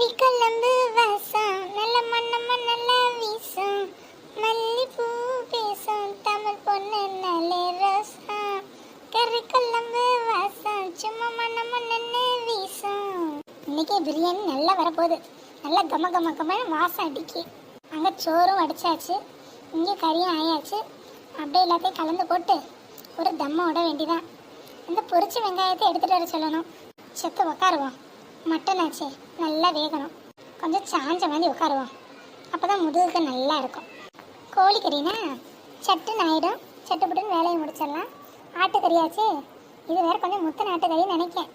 கறி வாசம். நல்ல மண்ணம்மா நல்லா வீசும். மல்லிப்பூ பேசும். தமிழ் பொண்ணு நல்ல ரசம். கறி குழம்பு வாசம். சும்மா மண்ணம்மா நல்ல வீசும். இன்னைக்கு பிரியாணி நல்லா வரப்போகுது. நல்லா கம கம கம வாசம் அடிக்கி. அங்கே சோறும் அடிச்சாச்சு இங்கே கறியும் ஆயாச்சு. அப்படியே எல்லாத்தையும் கலந்து போட்டு ஒரு தம்மை விட வேண்டிதான். அந்த பொரிச்ச வெங்காயத்தை எடுத்துகிட்டு வர சொல்லணும். செத்து உக்காருவோம். மட்டன் ஆச்சு நல்லா வேகணும். கொஞ்சம் சாஞ்ச மாதிரி உட்காருவோம். அப்போ தான் முதுகுக்கு நல்லா இருக்கும். கோழிக்கறினா சட்டுன்னு ஆயிடும் சட்டுப்புட்டுன்னு வேலையை முடிச்சிடலாம். ஆட்டுக்கறியாச்சு இது வேறு கொஞ்சம் முத்தன ஆட்டுக்கறின்னு நினைக்கேன்.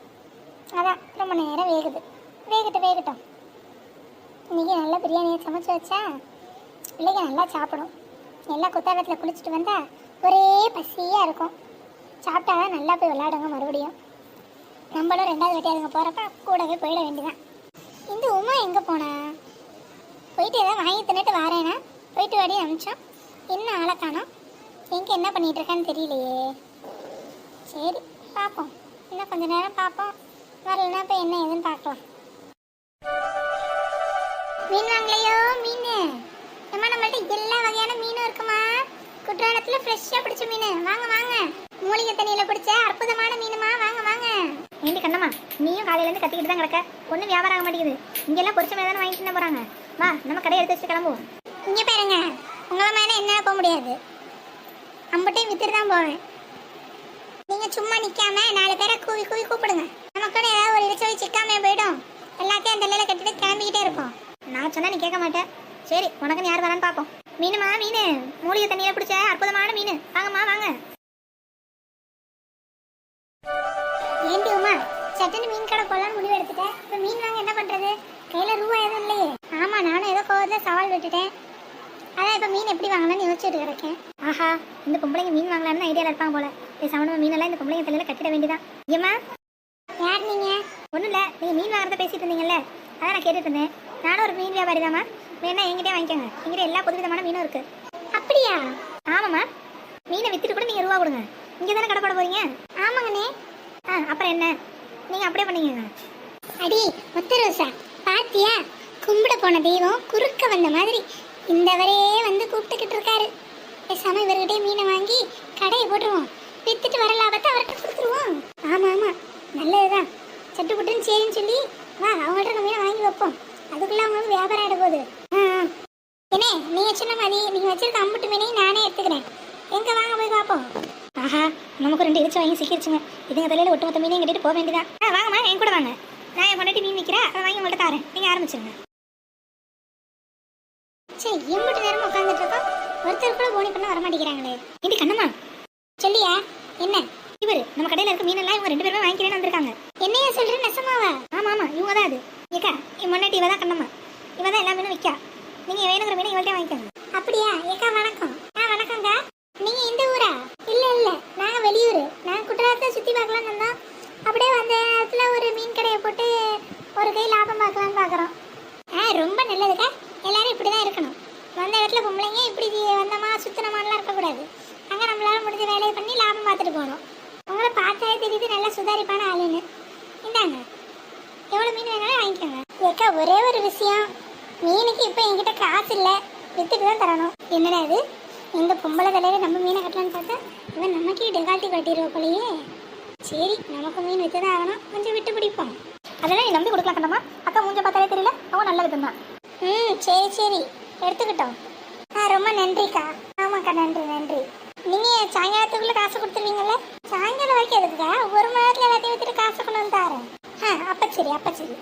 அதான் ரொம்ப நேரம் வேகுது. வேகட்டும் வேகட்டும். இன்றைக்கி நல்லா பிரியாணியை சமைச்சு வச்சா பிள்ளைங்க நல்லா சாப்பிடும். எல்லா குத்தாலத்தில் குளிச்சுட்டு வந்தால் ஒரே பசியாக இருக்கும். சாப்பிட்டா தான் நல்லா போய் விளையாடுங்க மறுபடியும். நம்மளும் ரெண்டாவது வாட்டி அதுங்க போகிறப்ப கூடவே போயிட வேண்டியதான் இந்த உமா எங்கே போனா? போயிட்டு ஏதாவது வாங்கி தின்னுட்டு வரேனா? போயிட்டு வாடி அமிச்சோம் என்ன ஆளை காணோம்? எங்கே என்ன பண்ணிகிட்டு இருக்கான்னு தெரியலையே. சரி பார்ப்போம் இன்னும் கொஞ்ச நேரம் பார்ப்போம் வரலன்னா இப்போ என்ன ஏதுன்னு பார்க்கலாம். மீன் வாங்கலையோ? மீன். ஏமா நம்மள்ட்ட எல்லா வகையான மீனும் இருக்குமா? குற்றாலத்தில் ஃப்ரெஷ்ஷாக பிடிச்ச மீன். வாங்க வாங்க. மூலிகை தண்ணியில் பிடிச்ச அற்புதமான மீனுமா? ஏண்டி கண்ணம்மா நீயும் காலையில இருந்து கத்திக்கிட்டு தான் கிடக்க. ஒன்றும் வியாபாரம் ஆக மாட்டேங்குது. இங்கெல்லாம் பொரிச்ச மீன் தானே வாங்கி தின்ன போறாங்க. வா நம்ம கடை எடுத்து வச்சுட்டு கிளம்புவோம். இங்க பாருங்க. உங்களை மாதிரி என்னால போக முடியாது. அம்பட்டையும் வித்துட்டு தான் போவேன். நீங்க சும்மா நிக்காம நாலு பேரை கூவி கூவி கூப்பிடுங்க. நமக்குன்னு ஏதாவது ஒரு இடிச்சு சிக்காம போயிடும். எல்லாத்தையும் அந்த நிலையில கட்டிட்டு கிளம்பிக்கிட்டே இருப்போம். நான் சொன்னா நீ கேட்க மாட்டேன் சரி உனக்கு யார் வரான்னு பார்ப்போம். மீனுமா மீன்? மூலிகை தண்ணியை பிடிச்ச அற்புதமான மீன். வாங்கம்மா வாங்க. மீன் கடை போடலான்னு முடிவு எடுத்துட்டேன். இப்போ மீன் வாங்க என்ன பண்றது? கையில ரூபா எதுவும் இல்லையே. ஆமா நானும் ஏதோ கோவத்தில் சவால் விட்டுட்டேன். அதான் இப்போ மீன் எப்படி வாங்கலாம்னு யோசிச்சுட்டு கிடக்கேன். ஆஹா இந்த பொம்பளைங்க மீன் வாங்கலாம்னு ஐடியாவில் இருப்பாங்க போல. சவணமா மீனெல்லாம் இந்த பொம்பளைங்க தலையில கட்டிட வேண்டியதான் ஏம்மா? யார் நீங்க? ஒன்றும் இல்லை. நீங்கள் மீன் வாங்குறத பேசிட்டு இருந்தீங்கல்ல? அதான் நான் கேட்டுட்டு இருந்தேன். நானும் ஒரு மீன் வியாபாரி தாம்மா. வேணா என்கிட்டயே வாங்கிக்கோங்க. என்கிட்ட எல்லா புதுவிதமான மீனும் இருக்கு. அப்படியா? ஆமாம்மா. மீனை வித்துட்டு கூட நீங்கள் ரூபா கொடுங்க. இங்கே தானே கடை போட போறீங்க? ஆமாங்கண்ணே. ஆ அப்புறம் என்ன? நீங்கள் அப்படியே பண்ணீங்க அடி முத்த ரோசா. பாத்தியா? கும்பிட போன தெய்வம் குறுக்க வந்த மாதிரி இந்த வரையே வந்து கூப்பிட்டுக்கிட்டு இருக்காரு. பேசாமல் இவர்கிட்டே மீனை வாங்கி கடையை போட்டுருவோம். வித்துட்டு வர லாபத்தை அவர்கிட்ட கொடுத்துருவோம். ஆமாம் ஆமாம் நல்லதுதான். சட்டு புட்டுன்னு சரின்னு சொல்லி வா அவங்கள்ட்ட நம்ம மீனை வாங்கி வைப்போம். அதுக்குள்ளே அவங்களுக்கு வியாபாரம் ஆயிட போகுது. ஆ, ஆ. என்ன நீங்கள் சொன்ன மாதிரி நீங்கள் வச்சிருக்க அம்புட்டு மீனையும் நானே எடுத்துக்கிறேன். எங்கே வாங்க போய் பார்ப்போம். ஆஹா நமக்கு ரெண்டு இடிச்சு வாங்கி சிக்கிருச்சுங்க. இதுங்க தலையில ஒட்டுமொத்த மீனையும் கட்டிட்டு போக வேண்டியதான் ஆ வாங்கம்மா என் கூட வாங்க. நான் என் பொண்டாட்டி மீன் நிக்கிறேன் அதை வாங்கி உங்கள்கிட்ட தாரேன். நீங்க ஆரம்பிச்சிருங்க. சரி எம்பிட்டு நேரம் உட்காந்துட்டு இருக்கோம் ஒருத்தர் கூட போனி பண்ண வர மாட்டேங்கிறாங்களே இது கண்ணம்மா? சொல்லியா? என்ன? இவரு நம்ம கடையில இருக்க மீனெல்லாம் இவங்க ரெண்டு பேருமே வாங்கிக்கிறேன்னு வந்திருக்காங்க. என்னையா சொல்ற நெசமாவா? ஆமா ஆமா இவங்க தான் அது. ஏக்கா என் முன்னாடி இவ தான் கண்ணம்மா. இவ தான் எல்லா மீனும் விற்கா நீங்க வேணுங்கிற மீனை இவள்கிட்ட வாங்கிக்கோங்க. அப்படியா? ஏக்கா வணக்கம் ஆ வணக்கங்க நீங்க இந்த ஊரா இல்ல இல்ல நாங்க வெளியூர் நாங்க குற்றாலத்தை சுத்தி பார்க்கலாம்னு வந்தோம் அப்படியே வந்த இடத்துல ஒரு மீன் கடையை போட்டு ஒரு கை லாபம் பார்க்கலான்னு பார்க்குறோம். ஆ ரொம்ப நல்லதுக்கா. எல்லாரும் இப்படி தான் இருக்கணும். வந்த இடத்துல பொம்பளைங்க இப்படி வந்தமா சுத்தனமானலாம் இருக்கக்கூடாது. அங்கே நம்மளால முடிஞ்ச வேலையை பண்ணி லாபம் பார்த்துட்டு போகணும். உங்களை பார்த்தாலே தெரியுது நல்லா சுதாரிப்பான ஆளுன்னு. இந்தாங்க. எவ்வளோ மீன் வேணாலும் வாங்கிக்கோங்க. ஏக்கா ஒரே ஒரு விஷயம். மீனுக்கு இப்போ என்கிட்ட காசு இல்லை. வித்துட்டு தான் தரணும். என்னடா இது? இந்த பொம்பளை தலையில நம்ம மீனை கட்டலான்னு பார்த்தா இவன் நமக்கே டெகால்ட்டி கட்டிடுவோம் போலயே. சரி நமக்கு மீன் வித்து தான் ஆகணும். கொஞ்சம் விட்டு பிடிப்போம். அதெல்லாம் நீ நம்பி கொடுக்கலாம் கண்டமா அக்கா மூஞ்ச பார்த்தாலே தெரியல. அவங்க நல்ல தான் ம் சரி சரி. எடுத்துக்கிட்டோம். ஆ ரொம்ப நன்றிக்கா. ஆமாக்கா நன்றி நன்றி. நீங்கள் சாயங்காலத்துக்குள்ளே காசு கொடுத்துருவீங்கல்ல? சாயங்காலம் வரைக்கும் எதுக்குக்கா? ஒரு மணி நேரத்தில் எல்லாத்தையும் வித்துட்டு காசு கொண்டு வந்து தரேன். ஆ அப்போ சரி அப்போ சரி.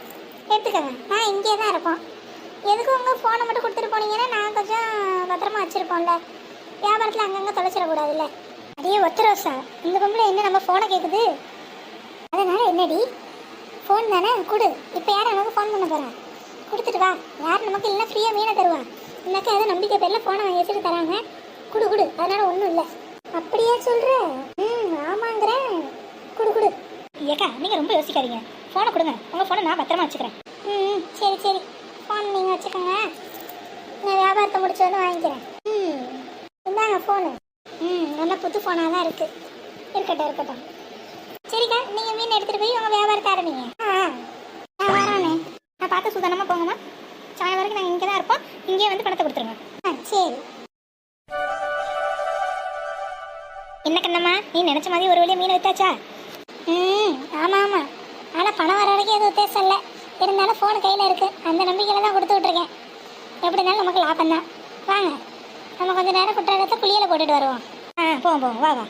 எடுத்துக்கங்க. நான் இங்கே தான் இருப்போம். எதுக்கு உங்கள் ஃபோனை மட்டும் கொடுத்துட்டு போனீங்கன்னா நான் கொஞ்சம் பத்திரமா வச்சுருப்போம்ல. வியாபாரத்தில் அங்கங்கே தொலைச்சிடக்கூடாதுல்ல. அடியே ஒத்த ரோசா இந்த பொம்பளை என்ன நம்ம ஃபோனை கேட்குது அதனால என்னடி? ஃபோன் தானே? கொடு. இப்போ யார் நமக்கு ஃபோன் பண்ண போறா? கொடுத்துட்டு வா. யார் நமக்கு இல்லைன்னா ஃப்ரீயாக மீனை தருவான் இன்னக்கா ஏதோ நம்பிக்கை பேரில் ஃபோனை வாங்கி வச்சுட்டு தராங்க. குடு குடு. அதனால் ஒன்றும் இல்லை. அப்படியே சொல்கிற ம் ஆமாங்கிறேன் குடு குடு. ஏக்கா நீங்கள் ரொம்ப யோசிக்காதீங்க. ஃபோனை கொடுங்க. உங்கள் ஃபோனை நான் பத்திரமா வச்சுக்கிறேன். ம் சரி சரி. ஃபோன் நீங்கள் வச்சுக்கோங்க. நான் வியாபாரத்தை முடிச்சு வந்து வாங்கிக்கிறேன் ம் இந்தாங்க ஃபோனு ம் நல்ல புது ஃபோனாக தான் இருக்குது இருக்கட்டும் இருக்கட்டும். சரிக்கா நீங்கள் மீன் எடுத்துகிட்டு போய் உங்கள் வியாபாரத்தை ஆரம்பிங்க. ஆ நான் வரானே நான் பார்த்து சுதானமாக போங்கம்மா. சாயம் வரைக்கும் நாங்கள் இங்கே தான் இருப்போம். இங்கேயே வந்து பணத்தை கொடுத்துருங்க. ஆ சரி. என்ன கண்ணம்மா நீ நினச்ச மாதிரி ஒரு வழியாக மீன் வித்தாச்சா? ம் ஆமாம் ஆமாம் ஆனால் பணம் வர வரைக்கும் எதுவும் உத்தேசம் இல்லை. இருந்தாலும் ஃபோனு கையில் இருக்குது அந்த நம்பிக்கையில் தான் கொடுத்து விட்ருக்கேன் எப்படி இருந்தாலும் நமக்கு லாபம் தான் வாங்க நம்ம கொஞ்ச நேரம் குற்றாலத்தை குளியலை போட்டுட்டு வருவோம். ஆ போவோம் போவோம் வா வா